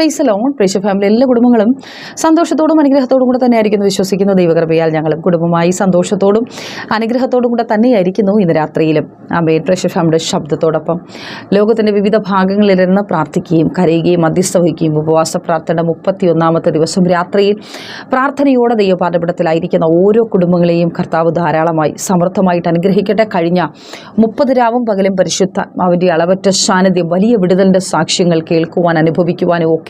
Price loan പ്രേക്ഷ family എല്ലാ കുടുംബങ്ങളും സന്തോഷത്തോടും അനുഗ്രഹത്തോടും കൂടെ തന്നെയായിരിക്കുന്നു വിശ്വസിക്കുന്നു. ദൈവകൃപയാൽ ഞങ്ങളും കുടുംബമായി സന്തോഷത്തോടും അനുഗ്രഹത്തോടും കൂടെ തന്നെയായിരിക്കുന്നു ഇന്ന് രാത്രിയിലും. അമേൻ പ്രേക്ഷ ഫാമിലിയുടെ ശബ്ദത്തോടൊപ്പം ലോകത്തിന്റെ വിവിധ ഭാഗങ്ങളിലിരുന്ന് പ്രാർത്ഥിക്കുകയും കരയുകയും മധ്യസ്ഥ വഹിക്കുകയും ഉപവാസ പ്രാർത്ഥന മുപ്പത്തി ഒന്നാമത്തെ ദിവസം രാത്രിയിൽ പ്രാർത്ഥനയോടെ ദൈവപാഠപഠത്തിലായിരിക്കുന്ന ഓരോ കുടുംബങ്ങളെയും കർത്താവ് ധാരാളമായി സമൃദ്ധമായിട്ട് അനുഗ്രഹിക്കട്ടെ. കഴിഞ്ഞ മുപ്പത് രാവും പകലും പരിശുദ്ധാത്മാവിന്റെ അളവറ്റ സാന്നിധ്യം വലിയ വിടുതലിന്റെ സാക്ഷ്യങ്ങൾ കേൾക്കുവാൻ അനുഭവിക്കുവാനും ഒക്കെ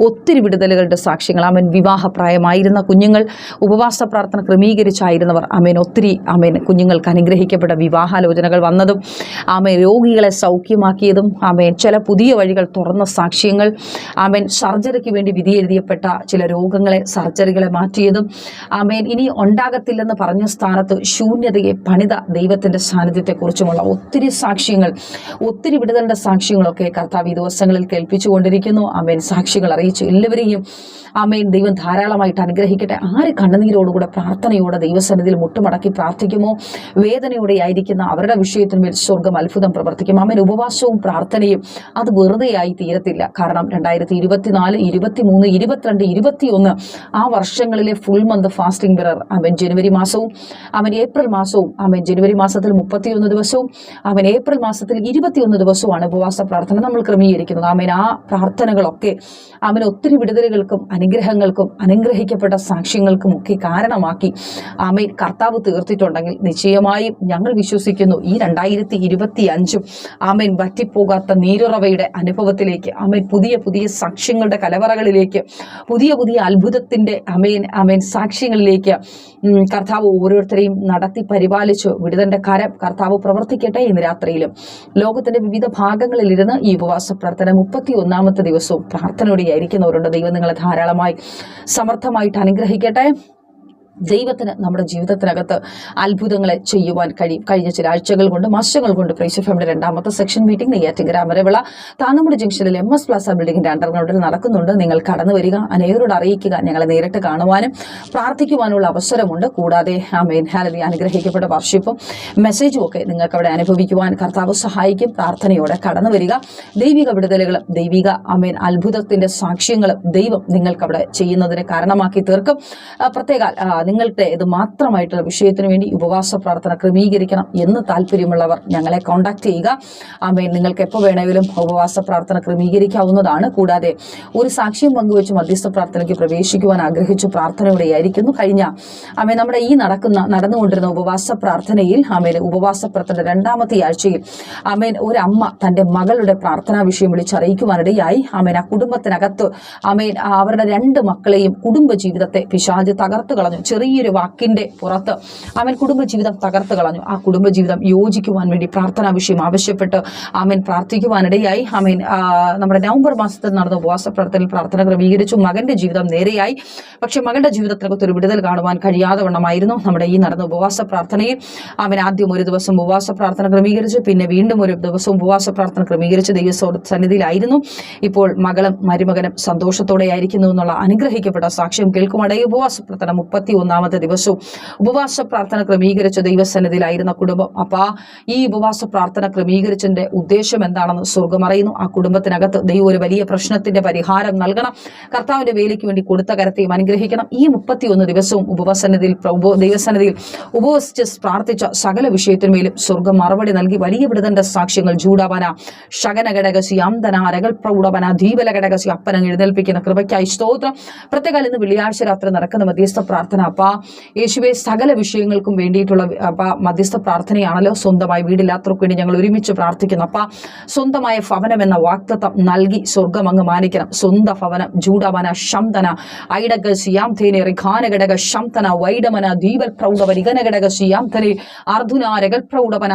ഒത്തിരി വിടുതലുകളുടെ സാക്ഷ്യങ്ങൾ. അമേൻ വിവാഹപ്രായമായിരുന്ന കുഞ്ഞുങ്ങൾ ഉപവാസ പ്രാർത്ഥന ക്രമീകരിച്ചായിരുന്നവർ. അമേൻ ഒത്തിരി അമേൻ കുഞ്ഞുങ്ങൾക്ക് അനുഗ്രഹിക്കപ്പെട്ട വിവാഹാലോചനകൾ വന്നതും ആമേൻ രോഗികളെ സൗഖ്യമാക്കിയതും ആമേൻ ചില പുതിയ വഴികൾ തുറന്ന സാക്ഷ്യങ്ങൾ ആമേൻ സർജറിക്ക് വേണ്ടി വിധിയെഴുതിയപ്പെട്ട ചില രോഗങ്ങളെ സർജറികളെ മാറ്റിയതും ആമേൻ ഇനി ഉണ്ടാകത്തില്ലെന്ന് പറഞ്ഞ സ്ഥാനത്ത് ശൂന്യതയെ പണിത ദൈവത്തിന്റെ സാന്നിധ്യത്തെക്കുറിച്ചുമുള്ള ഒത്തിരി സാക്ഷ്യങ്ങൾ ഒത്തിരി വിടുതലിന്റെ സാക്ഷ്യങ്ങളൊക്കെ കർത്താവ് ഈ ദിവസങ്ങളിൽ കേൾപ്പിച്ചുകൊണ്ടിരിക്കുന്നു. ആമേൻ. സാക്ഷികൾ അറിയിച്ചു. എല്ലാവരെയും ആമേൻ. ദൈവം ധാരാളമായിട്ട് അനുഗ്രഹിക്കട്ടെ. ആര് കണ്ണുനീരോടുകൂടെ പ്രാർത്ഥനയോടെ ദൈവസന്നിധിയിൽ മുട്ടുമടക്കി പ്രാർത്ഥിക്കുമോ? വേദനയോടെ ആയിരിക്കുന്ന അവരുടെ വിഷയത്തിന്മേൽ സ്വർഗം അത്ഭുതം പ്രവർത്തിക്കും. ആമേൻ. ഉപവാസവും പ്രാർത്ഥനയും അത് വെറുതെയായി തീരത്തില്ല. കാരണം രണ്ടായിരത്തി ഇരുപത്തിനാല് ഇരുപത്തിമൂന്ന് ഇരുപത്തിരണ്ട് ഇരുപത്തിയൊന്ന് ആ വർഷങ്ങളിലെ ഫുൾ മന്ത് ഫാസ്റ്റിംഗ് ബിറർ അവൻ ജനുവരി മാസവും അവൻ ഏപ്രിൽ മാസവും അവൻ ജനുവരി മാസത്തിൽ മുപ്പത്തിയൊന്ന് ദിവസവും അവൻ ഏപ്രിൽ മാസത്തിൽ ഇരുപത്തിയൊന്ന് ദിവസവുമാണ് ഉപവാസ പ്രാർത്ഥന നമ്മൾ ക്രമീകരിക്കുന്നത്. ആമേൻ. ആ പ്രാർത്ഥനകളൊക്കെ അവൻ ഒത്തിരി വിടുതലുകൾക്കും അനുഗ്രഹങ്ങൾക്കും അനുഗ്രഹിക്കപ്പെട്ട സാക്ഷ്യങ്ങൾക്കും ഒക്കെ കാരണമാക്കി. ആമേൻ കർത്താവ് തീർത്തിട്ടുണ്ടെങ്കിൽ നിശ്ചയമായും ഞങ്ങൾ വിശ്വസിക്കുന്നു ഈ രണ്ടായിരത്തി ഇരുപത്തി അഞ്ചും ആമേൻ വറ്റിപ്പോകാത്ത നീരുറവയുടെ അനുഭവത്തിലേക്ക് ആമേൻ പുതിയ പുതിയ സാക്ഷ്യങ്ങളുടെ കലവറകളിലേക്ക് പുതിയ പുതിയ അത്ഭുതത്തിന്റെ അമേൻ അമേൻ സാക്ഷ്യങ്ങളിലേക്ക് കർത്താവ് ഓരോരുത്തരെയും നടത്തി പരിപാലിച്ചു വിടുതന്റെ കരം കർത്താവ് പ്രവർത്തിക്കട്ടെ ഇന്ന് രാത്രിയിലും. ലോകത്തിന്റെ വിവിധ ഭാഗങ്ങളിലിരുന്ന് ഈ ഉപവാസ പ്രാർത്ഥന മുപ്പത്തി ഒന്നാമത്തെ ദിവസവും പ്രാർത്ഥനയോടെ ആയിരിക്കുന്നവരുണ്ട് ദൈവം നിങ്ങളെ ധാരാളമായി സമർത്ഥമായിട്ട് അനുഗ്രഹിക്കട്ടെ. ദൈവത്തിന് നമ്മുടെ ജീവിതത്തിനകത്ത് അത്ഭുതങ്ങളെ ചെയ്യുവാൻ കഴിയും കഴിഞ്ഞ ചില ആഴ്ചകൾ കൊണ്ട് മാസങ്ങൾ കൊണ്ട് പ്രൈസ് ഫാമിലി രണ്ടാമത്തെ സെക്ഷൻ മീറ്റിംഗ് നെയ്യാറ്റിങ്കര അമരവിള താന്നമുടി ജംഗ്ഷനിൽ എം എസ് പ്ലാസ ബിൽഡിംഗിന്റെ അണ്ടർഗ്രൗണ്ടിൽ നടക്കുന്നുണ്ട്. നിങ്ങൾ കടന്നു വരിക അനേകരോട് അറിയിക്കുക ഞങ്ങളെ നേരിട്ട് കാണുവാനും പ്രാർത്ഥിക്കുവാനുള്ള അവസരമുണ്ട്. കൂടാതെ ആ മെയിൻ ഹാലറി അനുഗ്രഹിക്കപ്പെട്ട വർഷിപ്പും മെസ്സേജും ഒക്കെ നിങ്ങൾക്ക് അവിടെ അനുഭവിക്കുവാൻ കർത്താവ് സഹായിക്കും. പ്രാർത്ഥനയോടെ കടന്നു വരിക. ദൈവിക വിടുതലുകളും ദൈവിക അമേൻ അത്ഭുതത്തിന്റെ സാക്ഷ്യങ്ങളും ദൈവം നിങ്ങൾക്കവിടെ ചെയ്യുന്നതിന് കാരണമാക്കി തീർക്കും. പ്രത്യേക നിങ്ങളുടെ ഇത് മാത്രമായിട്ടുള്ള വിഷയത്തിന് വേണ്ടി ഉപവാസ പ്രാർത്ഥന ക്രമീകരിക്കണം എന്ന് താല്പര്യമുള്ളവർ ഞങ്ങളെ കോൺടാക്ട് ചെയ്യുക. ആമേൻ നിങ്ങൾക്ക് എപ്പോൾ വേണമെങ്കിലും ഉപവാസ പ്രാർത്ഥന ക്രമീകരിക്കാവുന്നതാണ്. കൂടാതെ ഒരു സാക്ഷ്യം പങ്കുവെച്ച് മധ്യസ്ഥ പ്രാർത്ഥനയ്ക്ക് പ്രവേശിക്കുവാൻ ആഗ്രഹിച്ചു പ്രാർത്ഥനയോടെയായിരിക്കുന്നു. കഴിഞ്ഞ ആമേൻ നമ്മുടെ ഈ നടക്കുന്ന നടന്നുകൊണ്ടിരുന്ന ഉപവാസ പ്രാർത്ഥനയിൽ ആമേൻ ഉപവാസ പ്രാർത്ഥന രണ്ടാമത്തെ ആഴ്ചയിൽ ആമേൻ ഒരു അമ്മ തന്റെ മകളുടെ പ്രാർത്ഥനാ വിഷയം വിളിച്ചറിയിക്കുവാനിടയായി. ആമേൻ ആ കുടുംബത്തിനകത്ത് ആമേൻ അവരുടെ രണ്ട് മക്കളെയും കുടുംബ ജീവിതത്തെ പിശാജ് തകർത്തു കളഞ്ഞു. ചെറിയൊരു വാക്കിന്റെ പുറത്ത് അവൻ കുടുംബജീവിതം തകർത്ത് കളഞ്ഞു. ആ കുടുംബജീവിതം യോജിക്കുവാൻ വേണ്ടി പ്രാർത്ഥനാ വിഷയം ആവശ്യപ്പെട്ട് ആമേൻ പ്രാർത്ഥിക്കുവാനിടയായി. ആമേൻ നമ്മുടെ നവംബർ മാസത്തിൽ നടന്ന ഉപവാസ പ്രാർത്ഥനയിൽ പ്രാർത്ഥന ക്രമീകരിച്ചു. മകന്റെ ജീവിതം നേരെയായി. പക്ഷെ മകളുടെ ജീവിതത്തിനകത്ത് ഒരു വിടുതൽ കാണുവാൻ കഴിയാതെ വണ്ണമായിരുന്നു നമ്മുടെ ഈ നടന്ന ഉപവാസ പ്രാർത്ഥനയിൽ അവൻ ആദ്യം ഒരു ദിവസം ഉപവാസ പ്രാർത്ഥന ക്രമീകരിച്ചു. പിന്നെ വീണ്ടും ഒരു ദിവസം ഉപവാസ പ്രാർത്ഥന ക്രമീകരിച്ച് ദൈവ സന്നിധിയിലായിരുന്നു. ഇപ്പോൾ മകളും മരുമകനും സന്തോഷത്തോടെ ആയിരിക്കുന്നു എന്നുള്ള അനുഗ്രഹിക്കപ്പെട്ട സാക്ഷ്യം കേൾക്കുമടേ ഉപവാസ പ്രാർത്ഥന മുപ്പത്തി ഒന്നാമത്തെ ദിവസവും ഉപവാസ പ്രാർത്ഥന ക്രമീകരിച്ച ദൈവസന്നിധിയിലായിരുന്ന കുടുംബം. അപ്പാ ഈ ഉപവാസ പ്രാർത്ഥന ക്രമീകരിച്ചതിന്റെ ഉദ്ദേശം എന്താണെന്ന് സ്വർഗം അറിയുന്നു. ആ കുടുംബത്തിനകത്ത് ദൈവം ഒരു വലിയ പ്രശ്നത്തിന്റെ പരിഹാരം നൽകണം. കർത്താവിന്റെ വേലിക്ക് വേണ്ടി കൊടുത്ത കരത്തെയും അനുഗ്രഹിക്കണം. ഈ മുപ്പത്തിയൊന്ന് ദിവസവും ഉപവസന്നിധിയിൽ ഉപ- ദൈവസന്നിധിയിൽ ഉപവസിച്ച് പ്രാർത്ഥിച്ച സകല വിഷയത്തിന്മേലും സ്വർഗം മറുപടി നൽകി വലിയ വിടുതന്റെ സാക്ഷ്യങ്ങൾ ജൂഡവന ശകന ഘടകസി അന്തന അരകൾ പ്രൗഢവന ദീപല ഘടകസി അപ്പനം എഴുന്നേൽപ്പിക്കുന്ന കൃപയ്ക്കായി സ്തോത്രം. പ്രത്യേകം ഇന്ന് വെള്ളിയാഴ്ച രാത്രി നടക്കുന്ന മധ്യസ്ഥ പ്രാർത്ഥന അപ്പാ യേശുവെ സകല വിഷയങ്ങൾക്കും വേണ്ടിയിട്ടുള്ള അപ്പ മധ്യസ്ഥ പ്രാർത്ഥനയാണല്ലോ. സ്വന്തമായി വീടില്ലാത്തവർക്ക് വേണ്ടി ഞങ്ങൾ ഒരുമിച്ച് പ്രാർത്ഥിക്കുന്നു. അപ്പ സ്വന്തമായ ഭവനം എന്ന വാക്തത്വം നൽകി സ്വർഗം അങ്ങ് മാനിക്കണം. സ്വന്ത ഭവനം ജൂഡവന ശംതന ഐഡക സിയാം തേനെ റിഖാന ഘടക ശംതന വൈഡമന ദീപൽ പ്രൗഢവ രിഗന ഘടക സിയാം തനെ അർദ്ധുന രഗൽ പ്രൗഢവന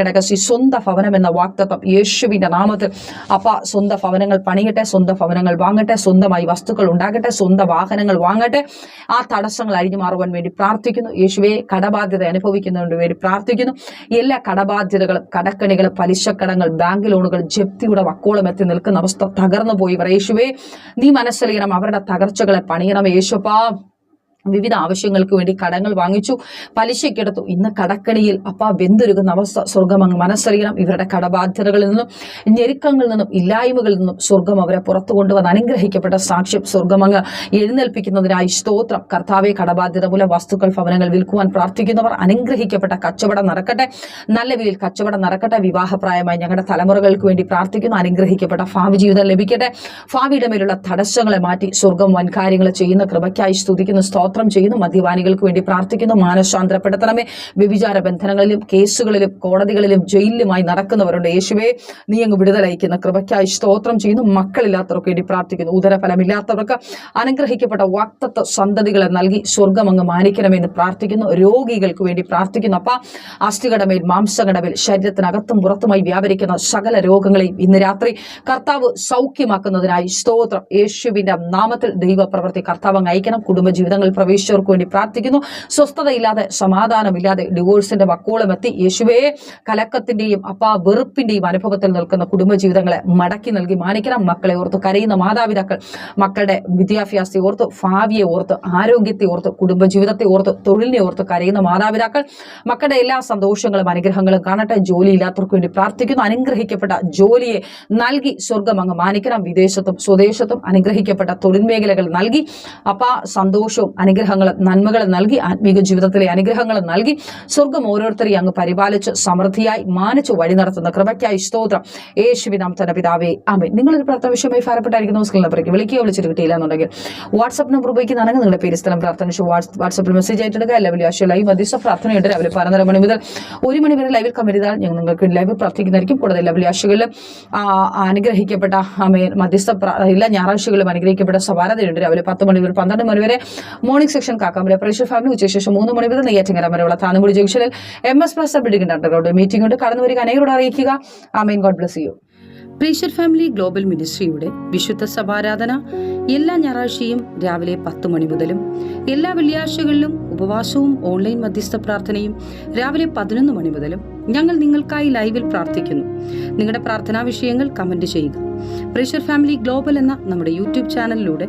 ഘടക സി സ്വന്ത ഭവനം എന്ന വാക്തത്വം യേശുവിന്റെ നാമത്തിൽ. അപ്പ സ്വന്ത ഭവനങ്ങൾ പണിയട്ടെ സ്വന്തം ഭവനങ്ങൾ വാങ്ങട്ടെ സ്വന്തമായി വസ്തുക്കൾ ഉണ്ടാകട്ടെ സ്വന്തം വാഹനങ്ങൾ വാങ്ങട്ടെ. ആ തടസ്സങ്ങൾ അഴിഞ്ഞു മാറുവാൻ വേണ്ടി പ്രാർത്ഥിക്കുന്നു. യേശുവെ കടബാധ്യത അനുഭവിക്കുന്നതിന് വേണ്ടി പ്രാർത്ഥിക്കുന്നു. എല്ലാ കടബാധ്യതകളും കടക്കണികളും പലിശക്കടങ്ങൾ ബാങ്ക് ലോണുകൾ ജപ്തിയുടെ വക്കോളം എത്തി നിൽക്കുന്ന അവസ്ഥ തകർന്നു പോയി യേശുവേ നീ മനസ്സലിയണം അവരുടെ തകർച്ചകളെ പണിയണം. യേശുപ്പാ വിവിധ ആവശ്യങ്ങൾക്ക് വേണ്ടി കടങ്ങൾ വാങ്ങിച്ചു പലിശയ്ക്കെടുത്തു ഇന്ന് കടക്കടിയിൽ അപ്പ വെന്തൊരുക്കുന്ന അവസ്ഥ സ്വർഗം അങ്ങ് മനസ്സറിയണം. ഇവരുടെ കടബാധ്യതകളിൽ നിന്നും ഞെരുക്കങ്ങളിൽ നിന്നും ഇല്ലായ്മകളിൽ നിന്നും സ്വർഗം അവരെ പുറത്തു കൊണ്ടുവന്ന് അനുഗ്രഹിക്കപ്പെട്ട സാക്ഷ്യം സ്വർഗം അങ്ങ് എഴുന്നേൽപ്പിക്കുന്നതിനായി സ്തോത്രം. കർത്താവെ കടബാധ്യത മൂലം വസ്തുക്കൾ ഭവനങ്ങൾ വിൽക്കുവാൻ പ്രാർത്ഥിക്കുന്നവർ അനുഗ്രഹിക്കപ്പെട്ട കച്ചവടം നടക്കട്ടെ. നല്ല വിലയിൽ കച്ചവടം നടക്കട്ടെ. വിവാഹപ്രായമായി ഞങ്ങളുടെ തലമുറകൾക്ക് വേണ്ടി പ്രാർത്ഥിക്കുന്നു. അനുഗ്രഹിക്കപ്പെട്ട ഭാവി ജീവിതം ലഭിക്കട്ടെ. ഭാവിയുടെ മേലുള്ള തടസ്സങ്ങളെ മാറ്റി സ്വർഗം വൻകാര്യങ്ങൾ ചെയ്യുന്ന കൃപയ്ക്കായി സ്തുതിക്കുന്നു. സ്തോത്രം. ചെയ്യുന്നു മദ്യപാനികൾക്ക് വേണ്ടി പ്രാർത്ഥിക്കുന്നു മാനശാന്തരപ്പെടുത്തണമേ വ്യഭിചാര ബന്ധനങ്ങളിലും കേസുകളിലും കോടതികളിലും ജയിലിലുമായി നടക്കുന്നവരുണ്ട്. യേശുവെ നീ അങ്ങ് വിടുതലയക്കുന്ന കൃപയ്ക്കായി സ്തോത്രം ചെയ്യുന്നു. മക്കളില്ലാത്തവർക്ക് വേണ്ടി പ്രാർത്ഥിക്കുന്നു. ഉദരഫലമില്ലാത്തവർക്ക് അനുഗ്രഹിക്കപ്പെട്ട വാക്തത്വ സന്തതികളെ നൽകി സ്വർഗം അങ്ങ് മാനിക്കണമെന്ന് പ്രാർത്ഥിക്കുന്നു. രോഗികൾക്ക് വേണ്ടി പ്രാർത്ഥിക്കുന്നു. അപ്പ അസ്ഥികടമേൽ മാംസകടമേൽ ശരീരത്തിനകത്തും പുറത്തുമായി വ്യാപരിക്കുന്ന സകല രോഗങ്ങളെയും ഇന്ന് രാത്രി കർത്താവ് സൗഖ്യമാക്കുന്നതിനായി സ്തോത്രം. യേശുവിന്റെ നാമത്തിൽ ദൈവപ്രവൃത്തി കർത്താവ് അയക്കണം. കുടുംബജീവിതങ്ങളിൽ പ്രവേശിച്ചവർക്ക് വേണ്ടി പ്രാർത്ഥിക്കുന്നു. സ്വസ്ഥതയില്ലാതെ സമാധാനമില്ലാതെ ഡിവോഴ്സിന്റെ വക്കോളം എത്തി യേശുവേ കലക്കത്തിന്റെയും അപ്പാ വെറുപ്പിന്റെയും അനുഭവത്തിൽ നിൽക്കുന്ന കുടുംബജീവിതങ്ങളെ മടക്കി നൽകി മാനിക്കണം. മക്കളെ ഓർത്ത് കരയുന്ന മാതാപിതാക്കൾ മക്കളുടെ വിദ്യാഭ്യാസത്തെ ഓർത്ത് ഭാവിയെ ഓർത്ത് ആരോഗ്യത്തെ ഓർത്ത് കുടുംബജീവിതത്തെ ഓർത്ത് തൊഴിലിനെ ഓർത്ത് കരയുന്ന മാതാപിതാക്കൾ മക്കളുടെ എല്ലാ സന്തോഷങ്ങളും അനുഗ്രഹങ്ങളും കാണട്ടെ. ജോലിയില്ലാത്തവർക്ക് വേണ്ടി പ്രാർത്ഥിക്കുന്നു. അനുഗ്രഹിക്കപ്പെട്ട ജോലിയെ നൽകി സ്വർഗം അങ്ങ് മാനിക്കണം. വിദേശത്തും സ്വദേശത്തും അനുഗ്രഹിക്കപ്പെട്ട തൊഴിൽ മേഖലകൾ നൽകി അപ്പ സന്തോഷവും അനുഗ്രഹങ്ങളും നന്മകളും നൽകി ആത്മീക ജീവിതത്തിലെ അനുഗ്രഹങ്ങൾ നൽകി സ്വർഗം ഓരോരുത്തരെയും അങ്ങ് പരിപാലിച്ച് സമൃദ്ധിയായി മാനിച്ചു വഴി നടത്തുന്ന കൃപയ്ക്കായി സ്തോത്രം. യേശുവിനാം തന്നെ പിതാവേ നിങ്ങൾ നിങ്ങളൊരു പ്രാർത്ഥന വിഷയമായി ഭാരപ്പെട്ടായിരിക്കുന്ന. നമസ്കാരം നമ്പറേക്ക് വിളിക്കുകയോ വിളിച്ചിട്ട് കിട്ടിയില്ല എന്നുണ്ടെങ്കിൽ വാട്സ്ആപ്പ് നമ്പർ ഉപയോഗിക്കുന്നതാണെങ്കിൽ നിങ്ങളുടെ പേര് സ്ഥലം പ്രാർത്ഥന വാട്സ്ആപ്പിൽ മെസ്സേജ് ആയിട്ടെടുക്കുക. അല്ലെങ്കിൽ ആശയ ലൈവ് മധ്യസ്ഥ പ്രാർത്ഥനയുണ്ട്. രാവിലെ പതിനൊന്നര മണി മുതൽ ഒരു മണി വരെ ലൈവിൽ കമന്റ് ഞങ്ങൾ നിങ്ങൾക്ക് ലൈവ് പ്രാർത്ഥിക്കുന്നതായിരിക്കും. കൂടുതൽ ലവലി ആശകളിൽ അനുഗ്രഹിക്കപ്പെട്ട മധ്യസ്ഥ എല്ലാ ഞായറാഴ്ചകളിലും അനുഗ്രഹിക്കപ്പെട്ട സവാരതയുണ്ട്. രാവിലെ പത്ത് മണി മുതൽ പന്ത്രണ്ട് മണി വരെ morning section Kakkamala praise family ഉച്ചശേഷം മൂന്ന് മണി മുതൽ നെയ്യാറ്റിങ്ങര വരെയുള്ള താന്നുകുടി ജംഗ്ഷനിൽ M S plus building underground meeting ഉണ്ട്. കടന്നു വരിക അനേകരോട് അറിയിക്കുക. Amen. God bless you praise family global മിനിസ്ട്രിയുടെ വിശുദ്ധ സഭാരാധന എല്ലാ ഞായറാഴ്ചയും രാവിലെ പത്ത് മണി മുതലും എല്ലാ വെള്ളിയാഴ്ചകളിലും ഉപവാസവും ഓൺലൈൻ മധ്യസ്ഥ പ്രാർത്ഥനയും രാവിലെ പതിനൊന്ന് മണി മുതലും ഞങ്ങൾ നിങ്ങൾക്കായി ലൈവിൽ പ്രാർത്ഥിക്കുന്നു. നിങ്ങളുടെ പ്രാർത്ഥനാ വിഷയങ്ങൾ കമന്റ് ചെയ്യുക. പ്രീഷർ ഫാമിലി ഗ്ലോബൽ എന്ന നമ്മുടെ യൂട്യൂബ് ചാനലിലൂടെ